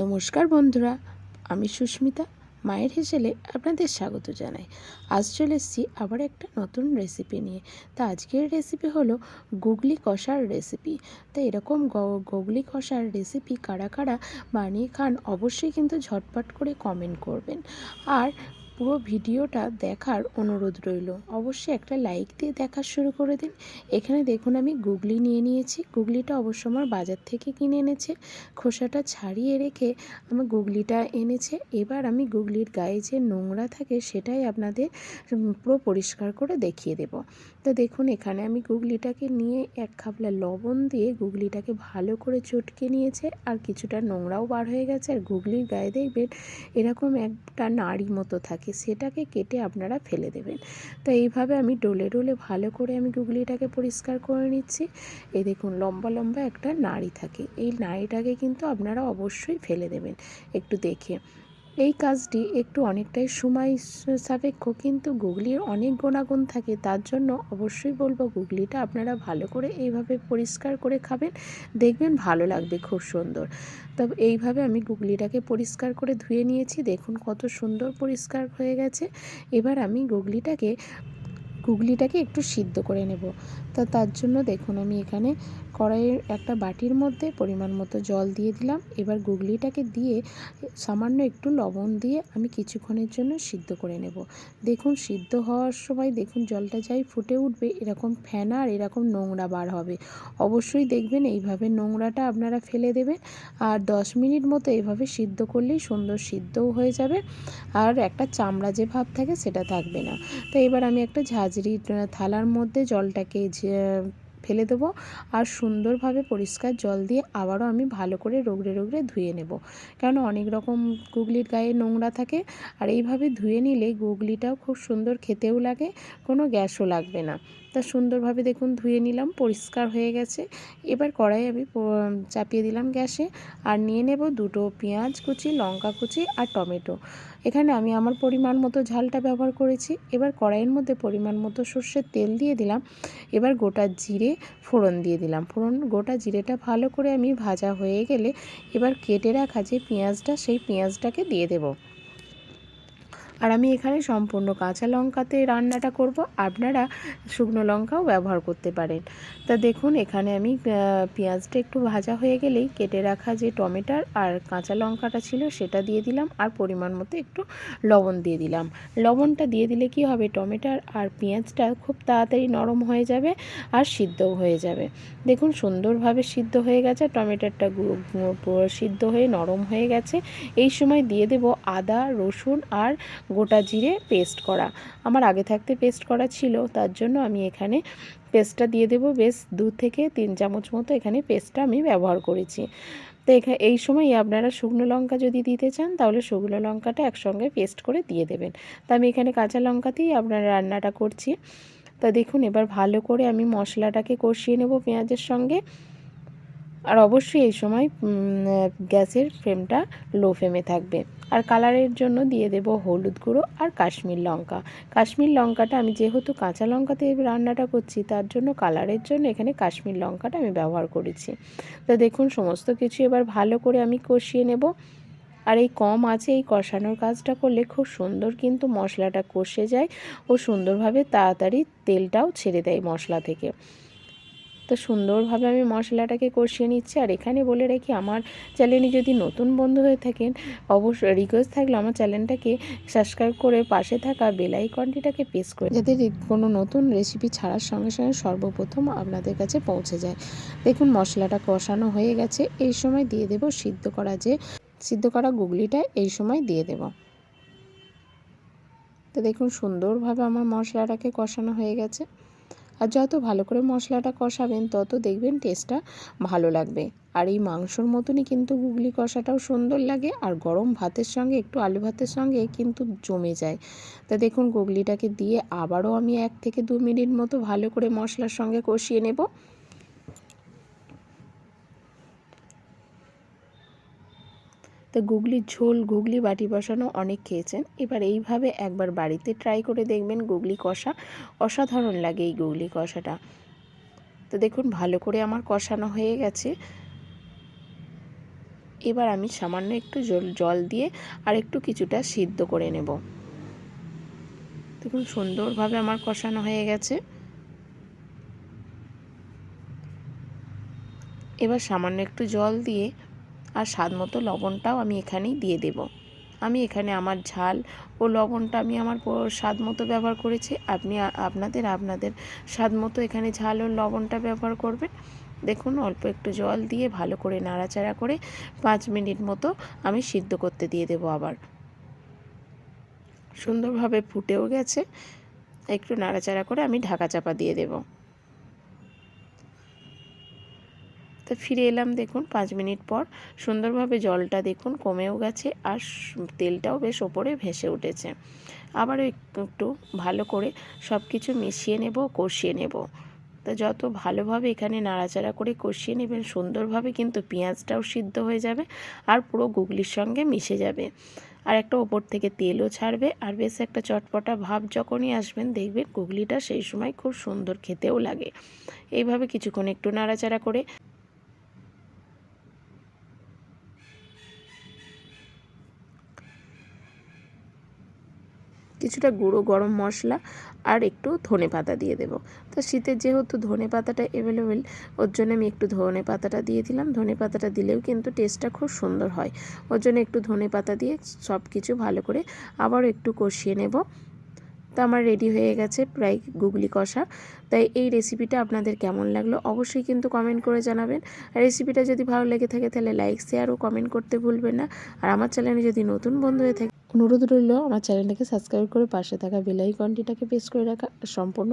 নমস্কার বন্ধুরা, আমি সুস্মিতা, মায়ের হেসেলে আপনাদের স্বাগত জানাই। আজ চলে এসেছি আবার একটা নতুন রেসিপি নিয়ে। তা আজকের রেসিপি হলো গুগলি কষার রেসিপি তো এরকম গুগলি কষার রেসিপি কারা কারা বানিয়ে খান অবশ্যই কিন্তু ঝটপট করে কমেন্ট করবেন। আর পুরো ভিডিওটা দেখার অনুরোধ রইল। অবশ্যই একটা লাইক দিয়ে দেখা শুরু করে দিন। এখানে দেখুন, আমি গুগলি নিয়ে নিয়েছি। গুগলিটা অবশ্য আমার বাজার থেকে কিনে এনেছে। খোসাটা ছাড়িয়ে রেখে আমি গুগলিটা এনেছে। এবার আমি গুগলির গায়ে যে নোংরা থাকে, সেটাই আপনাদের পুরো পরিষ্কার করে দেখিয়ে দেব। তো দেখুন, এখানে আমি গুগলিটাকে নিয়ে এক খাবলা লবণ দিয়ে গুগলিটাকে ভালো করে চটকে নিয়েছে। আর কিছুটা নোংরাও বার হয়ে গেছে। আর গুগলির গায়ে দেখবেন, এরকম একটা নাড়ি মতো থাকে। সেটাকে কেটে আপনারা ফেলে দেবেন। তো এইভাবে আমি ডোলে ডোলে ভালো করে আমি গুগলিটাকে পরিষ্কার করে নিচ্ছি। এই দেখুন, লম্বা লম্বা একটা নাড়ি থাকে। এই নাড়িটাকে কিন্তু আপনারা অবশ্যই ফেলে দেবেন। একটু দেখে। এই কাজটি একটু অনেকটাই সময় সাপেক্ষ, কিন্তু গুগলির অনেক গুণাগুণ থাকে। তার জন্য অবশ্যই বলব গুগলিটা আপনারা ভালো করে এইভাবে পরিষ্কার করে খাবেন। দেখবেন ভালো লাগবে, খুব সুন্দর। তবে এইভাবে আমি গুগলিটাকে পরিষ্কার করে ধুয়ে নিয়েছি। দেখুন কত সুন্দর পরিষ্কার হয়ে গেছে। এবার আমি গুগলিটাকে গুগলিটাকে একটু সিদ্ধ করে নেব। তা তার জন্য দেখুন, আমি এখানে কড়াইয়ের একটা বাটির মধ্যে পরিমাণ মতো জল দিয়ে দিলাম। এবার গুগলিটাকে দিয়ে সামান্য একটু লবণ দিয়ে আমি কিছুক্ষণের জন্য সিদ্ধ করে নেব। দেখুন, সিদ্ধ হওয়ার সময় দেখুন, জলটা যাই ফুটে উঠবে, এরকম ফেনা আর এরকম নোংরা বার হবে। অবশ্যই দেখবেন, এইভাবে নোংরাটা আপনারা ফেলে দেবেন আর দশ মিনিট মতো এইভাবে সিদ্ধ করলেই সুন্দর সিদ্ধও হয়ে যাবে আর একটা চামড়া যে ভাব থাকে সেটা থাকবে না। তো এবার আমি একটা ঝাঁঝরি আহ, থালার মধ্যে জলটাকে ফেলে দেবো আর সুন্দরভাবে পরিষ্কার জল দিয়ে আবারও আমি ভালো করে রোগড়ে রোগড়ে ধুয়ে নেব। কারণ অনেক রকম গুগলির গায়ে নোংরা থাকে আর এইভাবে ধুয়ে নিলে গুগলিটাও খুব সুন্দর খেতেও লাগে কোনো গ্যাসও লাগবে না। তা সুন্দরভাবে দেখুন ধুয়ে নিলাম, পরিষ্কার হয়ে গেছে। এবার কড়াই আমি চাপিয়ে দিলাম গ্যাসে আর নিয়ে নেব দুটো পেঁয়াজ কুচি, লঙ্কা কুচি আর টমেটো। এখানে আমি আমার পরিমাণ মতো ঝালটা ব্যবহার করেছি। এবার কড়াইয়ের মধ্যে পরিমাণ মতো সর্ষের তেল দিয়ে দিলাম। এবার গোটা জিরে ফোড়ন দিয়ে দিলাম। ফোড়ন, গোটা জিরেটা ভালো করে আমি ভাজা হয়ে গেলে এবার কেটে রাখা যে পেঁয়াজটা, সেই পেঁয়াজটাকে দিয়ে দেবো। আর আমি এখানে সম্পূর্ণ কাঁচা লঙ্কাতে রান্নাটা করব। আপনারা শুকনো লঙ্কাও ব্যবহার করতে পারেন। তা দেখুন, এখানে আমি পেঁয়াজটা একটু ভাজা হয়ে গেলেই কেটে রাখা যে টমেটার আর কাঁচা লঙ্কাটা ছিল সেটা দিয়ে দিলাম আর পরিমাণ মতো একটু লবণ দিয়ে দিলাম। লবণটা দিয়ে দিলে কি হবে? টমেটার আর পেঁয়াজটা খুব তাড়াতাড়ি নরম হয়ে যাবে আর সিদ্ধও হয়ে যাবে। দেখুন, সুন্দরভাবে সিদ্ধ হয়ে গেছে। গু- সিদ্ধ হয়ে নরম হয়ে গেছে। এই সময় দিয়ে দেব আদা, রসুন আর গোটা জিরে পেস্ট করা। আমার আগে থাকতে পেস্ট করা ছিল, তার জন্য আমি এখানে পেস্টটা দিয়ে দেবো। বেশ দু থেকে তিন চামচ মতো এখানে পেস্টটা আমি ব্যবহার করেছি। তো এখানে এই সময় আপনারা শুকনো লঙ্কা যদি দিতে চান, তাহলে শুকনো লঙ্কাটা একসঙ্গে পেস্ট করে দিয়ে দেবেন। তা আমি এখানে কাঁচা লঙ্কাতেই আপনার রান্নাটা করছি। তা দেখুন, এবার ভালো করে আমি মশলাটাকে কষিয়ে নেব পেঁয়াজের সঙ্গে। আর অবশ্যই এই সময় গ্যাসের ফ্লেমটা লো ফ্লেমে থাকবে। আর কালারের জন্য দিয়ে দেব হলুদ গুঁড়ো আর কাশ্মীর লঙ্কা। কাশ্মীর লঙ্কাটা আমি যেহেতু কাঁচা লঙ্কাতে রান্নাটা করছি, তার জন্য কালারের জন্য এখানে কাশ্মীর লঙ্কাটা আমি ব্যবহার করেছি। তো দেখুন, সমস্ত কিছু এবার ভালো করে আমি কষিয়ে নেব। আর এই কম আছে, এই কষানোর কাজটা করলে খুব সুন্দর কিন্তু মশলাটা কষে যায় ও সুন্দরভাবে তাড়াতাড়ি তেলটাও ছেড়ে দেয় মশলা থেকে। তো সুন্দরভাবে আমি মশলাটাকে কষিয়ে নিচ্ছি। আর এখানে বলে রাখি, আমার চ্যানেলে যদি নতুন বন্ধু হয়ে থাকেন অবশ্যই রিকোয়েস্ট থাকলে আমার চ্যানেলটাকে সাবস্ক্রাইব করে পাশে থাকা বেল আইকনটিটাকে প্রেস করে যাতে কোনো নতুন রেসিপি ছাড়ার সঙ্গে সঙ্গে সর্বপ্রথম আপনাদের কাছে পৌঁছে যায়। দেখুন, মশলাটা কষানো হয়ে গেছে। এই সময় দিয়ে দেব সিদ্ধ করা যে, সিদ্ধ করা গুগলিটা এই সময় দিয়ে দেব। তো দেখুন, সুন্দরভাবে আমার মশলাটাকে কষানো হয়ে গেছে। আর যত ভালো করে মশলাটা কষাবেন, তত দেখবেন টেস্টটা ভালো লাগবে। আর এই মাংসর মতনই কিন্তু গুগলি কষাটাও সুন্দর লাগে আর গরম ভাতের সঙ্গে, একটু আলু ভাতের সঙ্গে কিন্তু জমে যায়। তা দেখুন গুগলিটাকে দিয়ে আবারও আমি এক থেকে দু মিনিট মতো ভালো করে মশলার সঙ্গে কষিয়ে নেব। তো গুগলির ঝোল, গুগলি বাটি বসানো অনেক খেয়েছেন। এবার এইভাবে একবার বাড়িতে ট্রাই করে দেখবেন গুগলি কষা। অসাধারণ লাগে এই গুগলি কষাটা। তো দেখুন, ভালো করে আমার কষানো হয়ে গেছে। এবার আমি সামান্য একটু জল জল দিয়ে আর একটু কিছুটা সিদ্ধ করে নেব। দেখুন, সুন্দরভাবে আমার কষানো হয়ে গেছে। এবার সামান্য একটু জল দিয়ে আর স্বাদ মতো লবণটাও আমি এখানেই দিয়ে দেব। আমি এখানে আমার ঝাল ও লবণটা আমি আমার স্বাদ মতো ব্যবহার করেছি। আপনি আপনাদের আপনাদের স্বাদ মতো এখানে ঝাল ও লবণটা ব্যবহার করবেন। দেখুন, অল্প একটু জল দিয়ে ভালো করে নাড়াচাড়া করে পাঁচ মিনিট মতো আমি সিদ্ধ করতে দিয়ে দেবো আবার। সুন্দরভাবে ফুটেও গেছে। একটু নাড়াচাড়া করে আমি ঢাকা চাপা দিয়ে দেবো। তো ফিরে এলাম দেখুন, পাঁচ মিনিট পর। সুন্দরভাবে জলটা দেখুন, কমেও গেছে আর তেলটাও বেশ ওপরে ভেসে উঠেছে। আবারও একটু ভালো করে সব কিছু মিশিয়ে নেব, কষিয়ে নেব। তো যত ভালোভাবে এখানে নাড়াচাড়া করে কষিয়ে নেবেন, সুন্দরভাবে কিন্তু পেঁয়াজটাও সিদ্ধ হয়ে যাবে আর পুরো গুগলির সঙ্গে মিশে যাবে। আর একটা ওপর থেকে তেলও ছাড়বে আর বেশ একটা চটপটা ভাব যখনই আসবেন, দেখবেন গুগলিটা সেই সময় খুব সুন্দর খেতেও লাগে। এইভাবে কিছুক্ষণ একটু নাড়াচাড়া করে কিছুটা গুঁড়ো গরম মশলা আর একটু ধনে পাতা দিয়ে দেবো। তো শীতের যেহেতু ধনে পাতাটা অ্যাভেলেবেল ওর জন্য আমি একটু ধনে পাতাটা দিয়ে দিলাম। ধনে পাতাটা দিলেও কিন্তু টেস্টটা খুব সুন্দর হয়। ওর জন্য একটু ধনে পাতা দিয়ে সব কিছু ভালো করে আবারও একটু কষিয়ে নেব। তো আমার রেডি হয়ে গেছে প্রায় গুগলি কষা। তাই এই রেসিপিটা আপনাদের কেমন লাগল অবশ্যই কিন্তু কমেন্ট করে জানাবেন। আর রেসিপিটা যদি ভালো লেগে থাকে তাহলে লাইক শেয়ার ও কমেন্ট করতে ভুলবেন না। আর আমার চ্যানেলে যদি নতুন বন্ধু হয়ে থাকে অনুরোধ রইল আমার চ্যানেলটাকে সাবস্ক্রাইব করে পাশে থাকা বেলাইকনটিটাকে প্রেস করে রাখা সম্পূর্ণ